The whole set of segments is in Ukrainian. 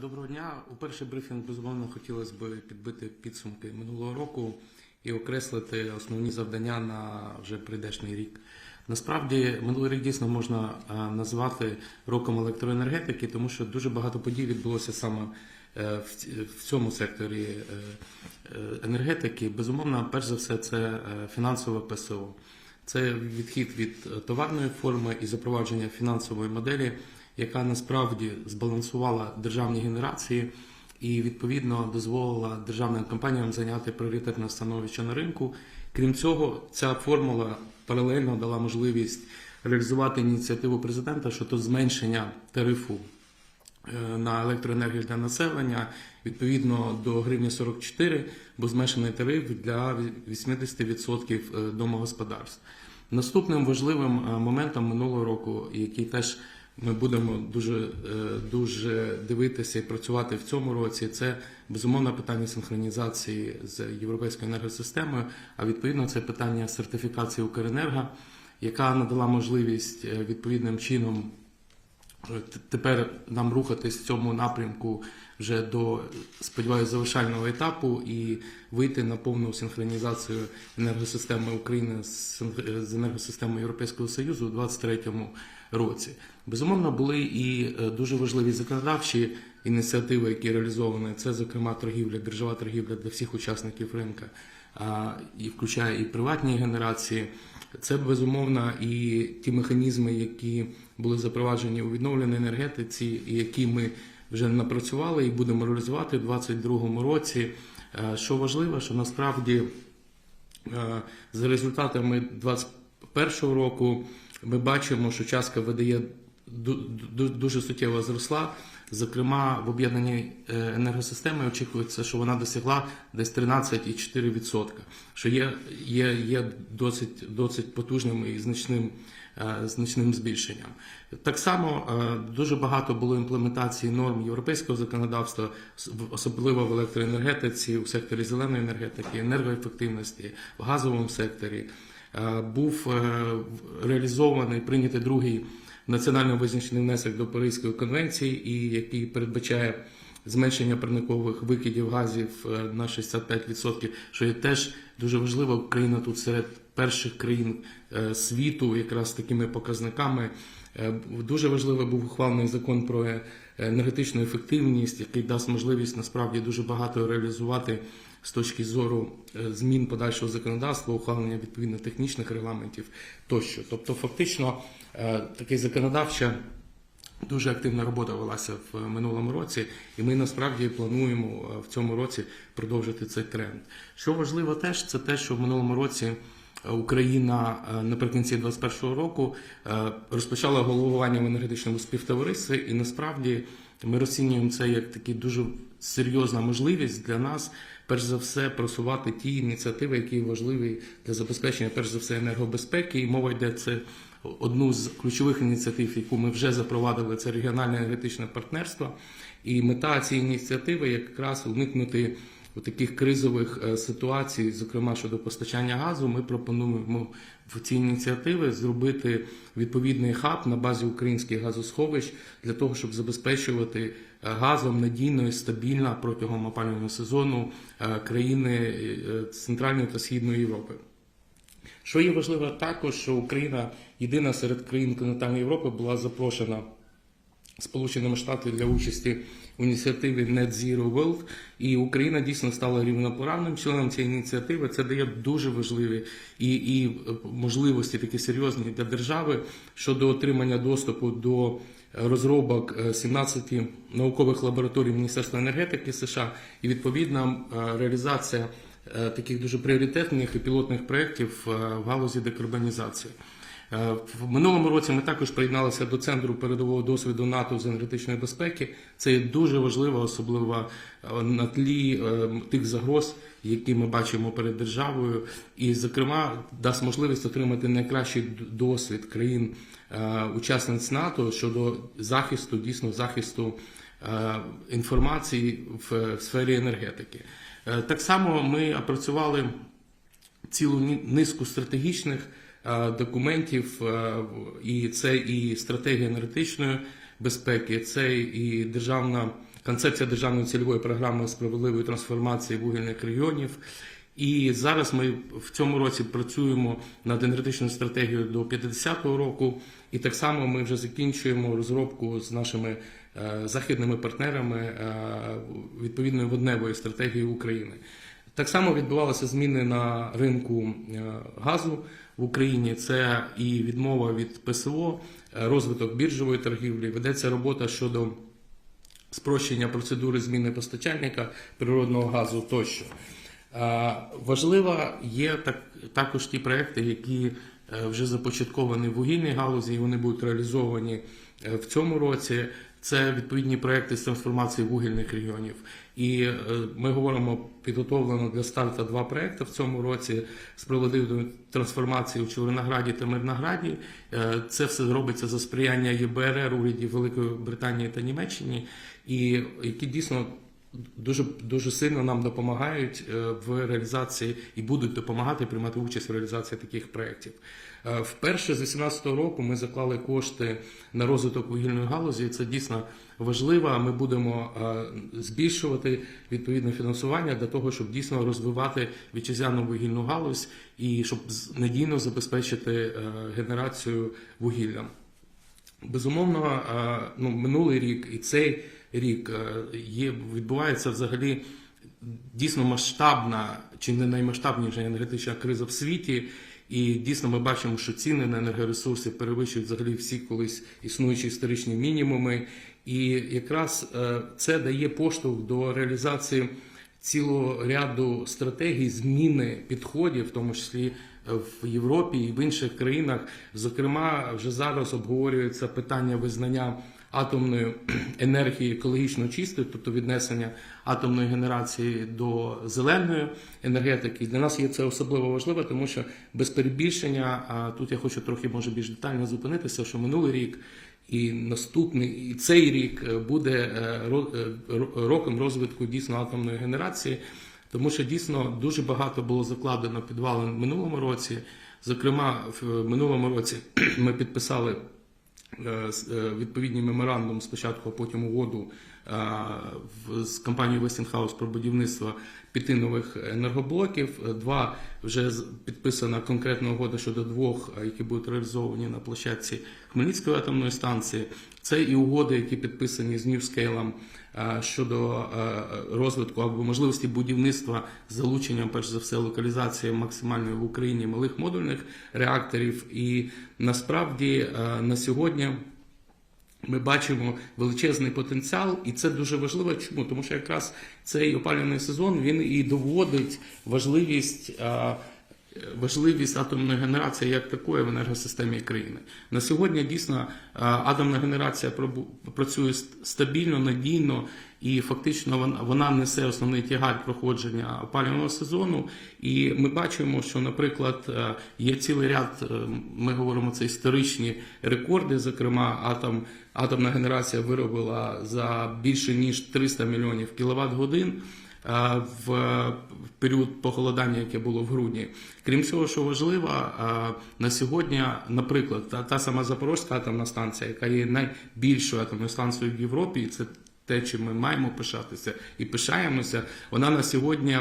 Доброго дня. У перший брифінг безумовно хотілося б підбити підсумки минулого року і окреслити основні завдання на вже прийдешній рік. Насправді минулий рік дійсно можна е, назвати роком електроенергетики, тому що дуже багато подій відбулося саме е, в цьому секторі е, енергетики. Безумовно, перш за все, це фінансове ПСО. Це відхід від товарної форми і запровадження фінансової моделі, яка насправді збалансувала державні генерації і відповідно дозволила державним компаніям зайняти пріоритетне становище на ринку. Крім цього, ця формула паралельно дала можливість реалізувати ініціативу президента щодо зменшення тарифу е, на електроенергію для населення відповідно до гривні 44, бо зменшений тариф для 80% е, домогосподарств. Наступним важливим е, моментом минулого року, який теж ми будемо дуже, е, дуже дивитися і працювати в цьому році, це безумовно питання синхронізації з європейською енергосистемою, а відповідно це питання сертифікації Укренерго, яка надала можливість е, відповідним чином Тепер нам рухатись в цьому напрямку вже до, сподіваюся, завершального етапу і вийти на повну синхронізацію енергосистеми України з енергосистемою Європейського Союзу у 2023 році. Безумовно, були і е, дуже важливі законодавчі ініціативи, які реалізовані. Це, зокрема, торгівля, біржова торгівля для всіх учасників ринка, і включає і приватні генерації. Це безумовно і ті механізми, які були запроваджені у відновленій енергетиці, і які ми вже напрацювали і будемо реалізувати у 2022 році. Е, Що важливо, що насправді е, за результатами 2021 року ми бачимо, що частка видає дуже суттєво зросла. Зокрема, в об'єднаній е, енергосистемі очікується, що вона досягла десь 13,4%, що є, є, є досить, досить потужним і значним, е, значним збільшенням. Так само е, дуже багато було імплементації норм європейського законодавства, особливо в електроенергетиці, у секторі зеленої енергетики, енергоефективності, в газовому секторі. Е, Був е, реалізований прийнятий другий національно визначений внесок до Паризької конвенції, і який передбачає зменшення парникових викидів газів е, на 65%, що є теж дуже важливо. Україна тут серед перших країн світу, якраз такими показниками. Дуже важливий був ухвалений закон про енергетичну ефективність, який дасть можливість насправді дуже багато реалізувати з точки зору е, змін подальшого законодавства, ухвалення відповідно технічних регламентів тощо. Тобто, фактично, е, таке законодавча дуже активна робота велася в минулому році, і ми насправді плануємо е, в цьому році продовжити цей тренд. Що важливо теж, це те, що в минулому році. е, Україна е, наприкінці 2021 року е, розпочала головування в енергетичному співтоваристві, і насправді ми розцінюємо це як такі дуже серйозна можливість для нас, перш за все, просувати ті ініціативи, які важливі для забезпечення, перш за все, енергобезпеки. І мова йде це одну з ключових ініціатив, яку ми вже запровадили, це регіональне енергетичне партнерство. І мета цієї ініціативи якраз уникнути у таких кризових е, ситуацій, зокрема щодо постачання газу, ми пропонуємо в ці ініціативи зробити відповідний хаб на базі українських газосховищ для того, щоб забезпечувати е, газом надійно і стабільно протягом опалювального сезону е, країни Центральної та Східної Європи. Що є важливо також, що Україна єдина серед країн континентальної Європи була запрошена Сполученими Штатами для участі в ініціативі Net Zero World, і Україна дійсно стала рівноправним членом цієї ініціативи. Це дає дуже важливі і, і е, можливості такі серйозні для держави щодо отримання доступу до розробок е, 17 наукових лабораторій Міністерства енергетики США і відповідна е, реалізація е, таких дуже пріоритетних і пілотних проєктів е, в галузі декарбонізації. Е, В минулому році ми також приєдналися до центру передового досвіду НАТО з енергетичної безпеки. Це є дуже важливо, особливо е, на тлі е, тих загроз, які ми бачимо перед державою, і, зокрема, дасть можливість отримати найкращий досвід країн е, учасниць НАТО щодо захисту, дійсно захисту інформації в сфері енергетики. Так само ми опрацювали цілу низку стратегічних е, документів, е, і це і стратегія енергетичної безпеки, це і державна концепція державної цільової програми справедливої трансформації вугільних регіонів. І зараз ми в цьому році працюємо над енергетичною стратегією до 50-го року, і так само ми вже закінчуємо розробку з нашими е, західними партнерами відповідної водневої стратегії України. Так само відбувалися зміни на ринку е, газу в Україні. Це і відмова від ПСО, е, розвиток біржової торгівлі. Ведеться робота щодо спрощення процедури зміни постачальника природного газу тощо. Е, Важливо є так, також ті проекти, які вже започатковані в вугільній галузі, і вони будуть реалізовані в цьому році. Це відповідні проекти з трансформації вугільних регіонів. І е, ми говоримо підготовлено для старту два проекти в цьому році з справедливої трансформації у Чорнограді та Мирнограді. Е, Це все робиться за сприяння ЄБРР, урядів Великої Британії та Німеччини, і які дійсно дуже дуже сильно нам допомагають е, в реалізації і будуть допомагати приймати участь в реалізації таких проєктів. Е, Вперше з 2018 року ми заклали кошти на розвиток вугільної галузі. і Це дійсно важливо. Ми будемо е, збільшувати відповідне фінансування для того, щоб дійсно розвивати вітчизняну вугільну галузь і щоб надійно забезпечити е, генерацію вугілля. Безумовно, ну, минулий рік і цей рік є, відбувається взагалі дійсно масштабна чи не наймасштабніша енергетична криза в світі. І дійсно ми бачимо, що ціни на енергоресурси перевищують взагалі всі колись існуючі історичні мінімуми. І якраз е, це дає поштовх до реалізації цілого ряду стратегій зміни підходів, в тому числі е, в Європі і в інших країнах. Зокрема, вже зараз обговорюється питання визнання атомної енергії екологічно чистою, тобто віднесення атомної генерації до зеленої енергетики. Для нас є це особливо важливо, тому що без перебільшення, а тут я хочу трохи може більш детально зупинитися, що минулий рік. І наступний, і цей рік е, буде е, е, ро- роком розвитку дійсно атомної генерації, тому що дійсно дуже багато було закладено підвалин в минулому році. Зокрема, в минулому році ми підписали відповідний меморандум спочатку, а потім угоду е, з компанією Westinghouse про будівництво п'яти нових енергоблоків. Е, Два вже підписана конкретна угода щодо двох, е, які будуть реалізовані на площадці Хмельницької атомної станції. Це і угоди, які підписані з NewScale е, щодо е, розвитку або можливості будівництва з залученням, перш за все, локалізації максимальної в Україні малих модульних реакторів. І насправді е, на сьогодні. Ми бачимо величезний потенціал, і це дуже важливо. Чому? Тому що якраз цей опалювальний сезон він і доводить важливість. Важливість атомної генерації як такої в енергосистемі країни на сьогодні дійсно атомна генерація працює стабільно, надійно і фактично вона, вона несе основний тягар проходження опалювального сезону. І ми бачимо, що, наприклад, е, є цілий ряд, е, ми говоримо це історичні рекорди. Зокрема, атом, атомна генерація виробила за більше ніж 300 мільйонів кіловат годин. Е, В період похолодання, яке було в грудні, крім цього, що важливо, е, на сьогодні, наприклад, та, та сама Запорозька атомна станція, яка є найбільшою атомною станцією в Європі, це те, чим ми маємо пишатися і пишаємося, вона на сьогодні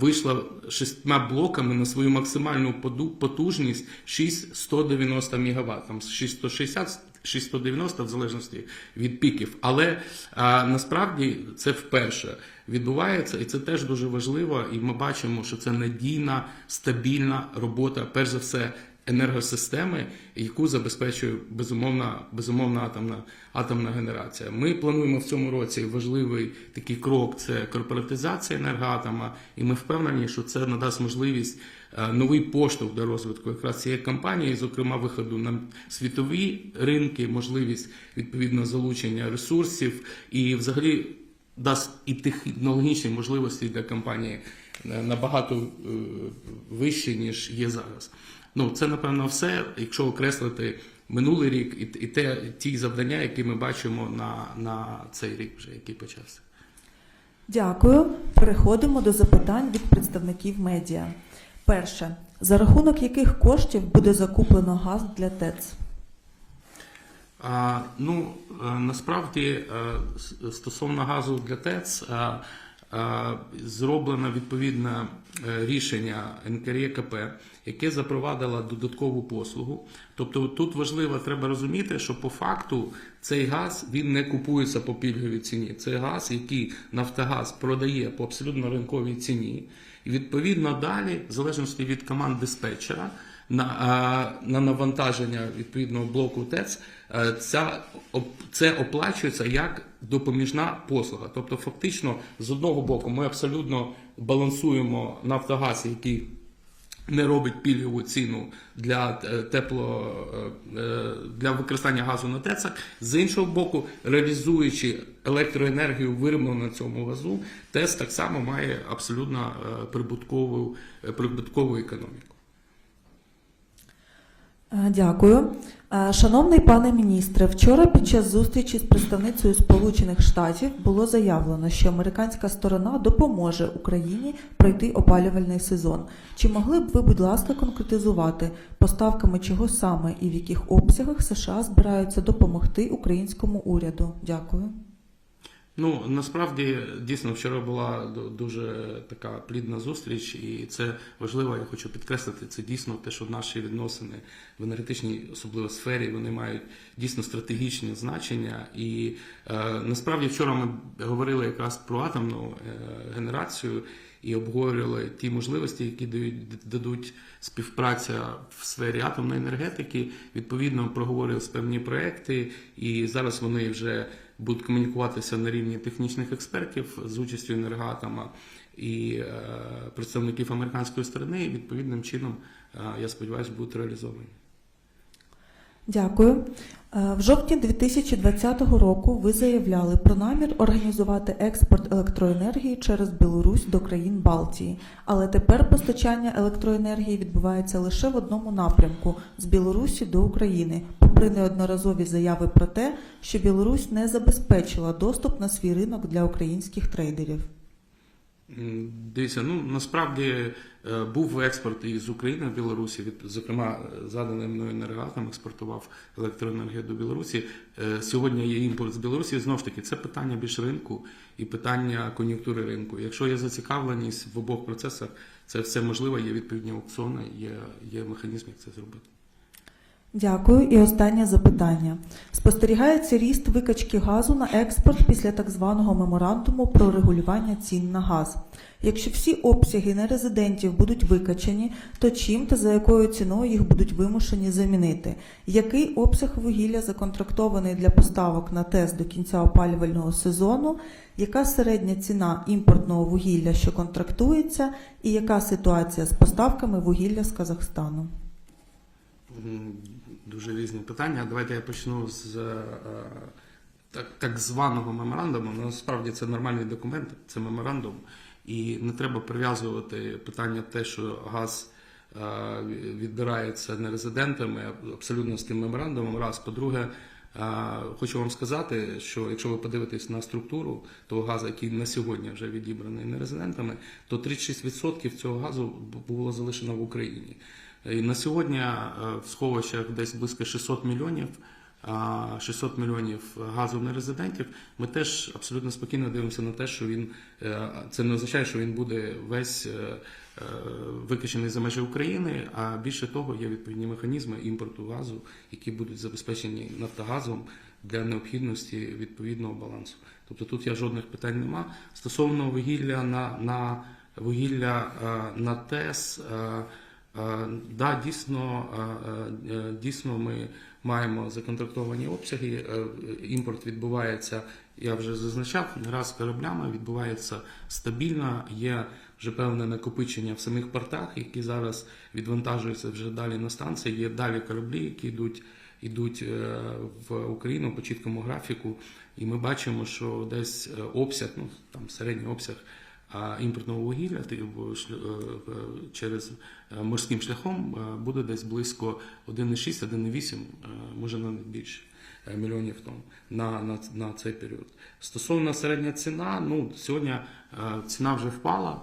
вийшла шістьма блоками на свою максимальну потужність 6190 МВт, там 660 690 в залежності від піків. Але а, насправді це вперше відбувається, і це теж дуже важливо. І ми бачимо, що це надійна, стабільна робота, перш за все, енергосистеми, яку забезпечує безумовна, безумовна атомна, атомна генерація. Ми плануємо в цьому році важливий такий крок це корпоратизація енергоатома, і ми впевнені, що це надасть можливість е, новий поштовх до розвитку якраз цієї компанії, зокрема виходу на світові ринки, можливість відповідно залучення ресурсів і взагалі дасть і технологічні можливості для компанії е, набагато е, вищі, ніж є зараз. Ну, це напевно все, якщо окреслити минулий рік і, і те, ті завдання, які ми бачимо на, на цей рік, вже який почався. Дякую. Переходимо до запитань від представників медіа. Перше. За рахунок яких коштів буде закуплено газ для ТЕЦ? А, ну, е, насправді, е, стосовно газу для ТЕЦ, е, зроблено відповідне е, рішення НКРЄКП, яке запровадило додаткову послугу. Тобто тут важливо, треба розуміти, що по факту цей газ він не купується по пільговій ціні. Це газ, який Нафтогаз продає по абсолютно ринковій ціні. І відповідно далі, в залежності від команд диспетчера, на, на навантаження відповідного блоку ТЕЦ, е, ця, це оплачується як допоміжна послуга. Тобто, фактично, з одного боку, ми абсолютно балансуємо Нафтогаз, який не робить пільгову ціну для е, тепло е, для використання газу на ТЕЦах. З іншого боку, реалізуючи електроенергію, вироблену на цьому газу, ТЕЦ так само має абсолютно прибуткову, прибуткову економіку. Е, Дякую. Е, Шановний пане міністре, вчора під час зустрічі з представницею Сполучених Штатів було заявлено, що американська сторона допоможе Україні пройти опалювальний сезон. Чи могли б ви, будь ласка, конкретизувати поставками чого саме і в яких обсягах США збираються допомогти українському уряду? Дякую. Ну насправді дійсно вчора була дуже така плідна зустріч, і це важливо. Я хочу підкреслити. Це дійсно те, що наші відносини в енергетичній, особливо сфері, вони мають дійсно стратегічне значення. І е, насправді вчора ми говорили якраз про атомну е, генерацію. І обговорювали ті можливості, які дають дадуть співпраця в сфері атомної енергетики. Відповідно, проговорили певні проекти, і зараз вони вже будуть комунікуватися на рівні технічних експертів з участю енергоатома і е, представників американської сторони. І відповідним чином, е, я сподіваюся, будуть реалізовані. Дякую. Е, В жовтні 2020 року ви заявляли про намір організувати експорт електроенергії через Білорусь до країн Балтії. Але тепер постачання електроенергії відбувається лише в одному напрямку з Білорусі до України, попри неодноразові заяви про те, що Білорусь не забезпечила доступ на свій ринок для українських трейдерів. Дивіться, ну насправді е, був експорт із України в Білорусі. Від зокрема, е, заданий мною енергоатом експортував електроенергію до Білорусі. Е, Сьогодні є імпорт з Білорусі. Знову ж таки, це питання більш ринку і питання кон'юнктури ринку. Якщо є зацікавленість в обох процесах, це все можливо. Є відповідні аукціони, є, є механізм, як це зробити. Дякую. І останнє запитання. Спостерігається ріст викачки газу на експорт після так званого меморандуму про регулювання цін на газ. Якщо всі обсяги нерезидентів будуть викачані, то чим та за якою ціною їх будуть вимушені замінити? Який обсяг вугілля законтрактований для поставок на ТЕС до кінця опалювального сезону? Яка середня ціна імпортного вугілля, що контрактується, і яка ситуація з поставками вугілля з Казахстану? Дуже різні питання. Давайте я почну з е, так, так званого меморандуму. Ну, Насправді це нормальний документ, це меморандум, і не треба прив'язувати питання те, що газ е, відбирається нерезидентами абсолютно з тим меморандумом. Раз, по-друге, е, хочу вам сказати, що якщо ви подивитесь на структуру того газу, який на сьогодні вже відібраний нерезидентами, то 36% цього газу було залишено в Україні. І на сьогодні е, в сховищах десь близько 600 мільйонів. 600 мільйонів газу нерезидентів. Ми теж абсолютно спокійно дивимося на те, що він е, це не означає, що він буде весь е, е, за межі України. А більше того, є відповідні механізми імпорту газу, які будуть забезпечені Нафтогазом для необхідності відповідного балансу. Тобто тут я жодних питань нема. Стосовно вугілля на, на вугілля на ТЕС. Е, Да, дійсно, е, е, дійсно ми маємо законтрактовані обсяги. Імпорт відбувається, я вже зазначав, не раз кораблями відбувається стабільно. Є вже певне накопичення в самих портах, які зараз відвантажуються вже далі на станції. Є далі кораблі, які йдуть, йдуть в Україну по чіткому графіку. І ми бачимо, що десь обсяг, ну там середній обсяг а імпортного вугілля е, через е, морським шляхом е, буде десь близько 1,6-1,8, е, може навіть більше мільйонів тонн на, на, на цей період. Стосовно середня ціна, ну сьогодні ціна вже впала.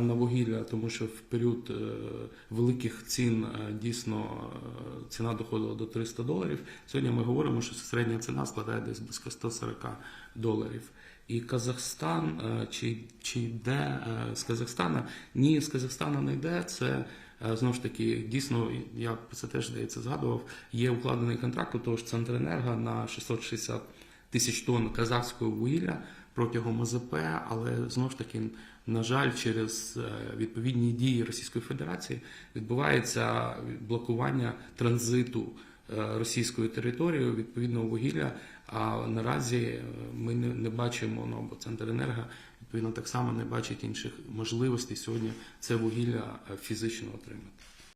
на вугілля, тому що в період великих цін дійсно ціна доходила до 300 доларів. Сьогодні ми говоримо, що середня ціна складає десь близько 140 доларів. І Казахстан е, чи, чи йде е, з Казахстана? Ні, з Казахстана не йде. Це е, знову ж таки дійсно, я про це теж здається згадував. Є укладений контракт у того ж Центренерго на 660 тисяч тонн казахського вугілля протягом ОЗП, але знову ж таки, на жаль, через відповідні дії Російської Федерації відбувається блокування транзиту російською територією відповідного вугілля. А наразі е, ми не, не бачимо, ну бо центр енерго відповідно так само не бачить інших можливостей сьогодні це вугілля е, фізично отримати.